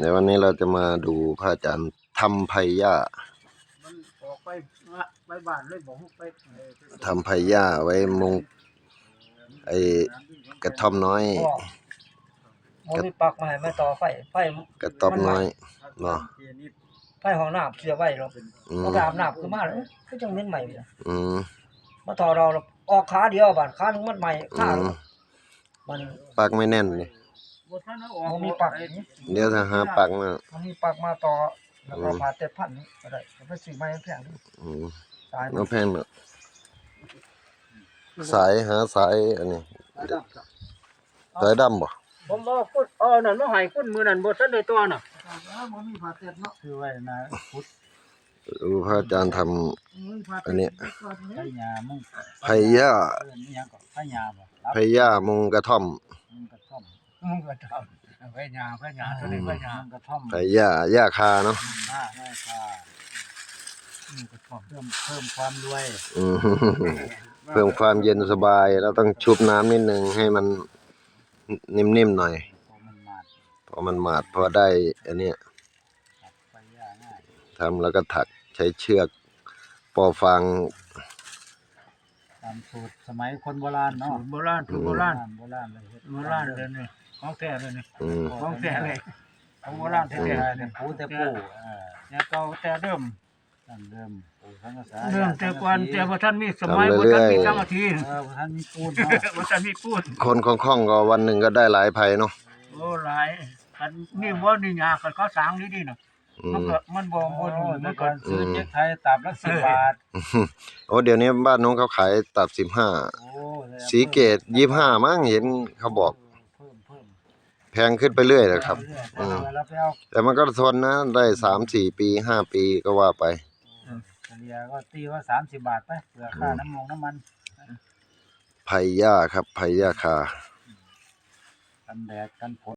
ในวันนี้เราจะมาดูพระอาจารย์ทำไพย่ามันออกไปละไปบ้านเลยบอกไปเอ่อทำไพย่าไว้มุงไอ้กระท่อมน้อยพ่อมันมีปลักมาให้มาต่อไฟไฟกระต๊อบน้อยเนาะไฟห้องน้ำเสียไว้เราอืมเราไปอาบน้ำคือมาแล้วคือจังเน้นใหม่เลยอืมมาต่อเราเราออกขาเดียวบาดขาหนึงมันใหม่อืขามมันปักไม่แน่นเลย บ่ทันเอาออกมันมีปลักไอ้เดี๋ยวถ้าหาปักมามันมีปลักมาต่อแล้วก็อืมผ่าเต็ดพันนี้ก็ได้เอาไปซื้อไม้แพงดิอืมตายน้องแพงเนอะสายหาสายอันนี้สายดำบ่ผมบอกคุณเออนั่นมาให้คุณมื้อนั้นบ่ทันได้ตัวน่ะมันมีผ่าเต็ดเนาะคือไว้นะพุทธดูพระอาจารย์ทำมีผ่าอัเต็นดนี้พญามึงไพย่าเอิ้นอีหยังก็พญาบ่รับไพย่ามุงกระท่อมมึงกระท่อ มมึงกระท่อมพญาพญาตัวนี้พญามึงกระท่อมไพย่าย่าคาเนาะหน้าให้ค่ะมึงกระท่อมเพิ่มเพิ่มความรวยอืมเพิ่มความเย็นสบายเราต้องชุบน้ำนิดนึงให้มันนิ่มๆหน่อยพอมันมาพอมันหมาดพอได้อันเนี้ยจับพญาง่ายทำแล้วก็ถักใช้เชือกปอฟางตามสูตรสมัยคนโบราณเนาะโบราณถูกโบราณโบราณเลยโบราณเลยนี่ของแท้เลยนี่อืมของแท้เลยของโบราณแท้ๆเนี่ยปูแต่ปูเออเนี่ยเก่าแต่เดิมนั่นเดิมปูทั้งภาษาเรื่องแต่ก่อนแต่ว่าท่านมีสทำมัยว่าเรื่ท่านอยมีสังอาทิตย์เออท่านมีปูนเนาะว่าท่านมีพูดๆคนคล่องๆก็วันหนึ่งก็ได้หลายไผ่เนาะโอ้หลายกันนี่ว่านี่ยากันเขาสร้างนี่ดีนะ อืมันมก็มันบ่โอ้บ่โหดีเมื่มัอนก่ก็อนซื้อเจ๊กไทยตับละสิบบาท โอ้เดี๋ยวนี้บ้านน้องเขาขายตับสิบห้าโอ้สีเกตยี่ห้ามั้งเห็นเขาบอกเพิ่มเพิ่มแพงขึ้นไปเรื่อยนะครับอืม แล้วไปเอาแต่มันก็ทนนะ ได้สามสี่ปีห้าปีก็ว่าไป เฉลี่ยก็ตีว่าสามสิบบาทไปเผื่อค่าน้ำมงน้ำมันไผ่ย่าครับไผ่ย่าคา กันแดดกันฝน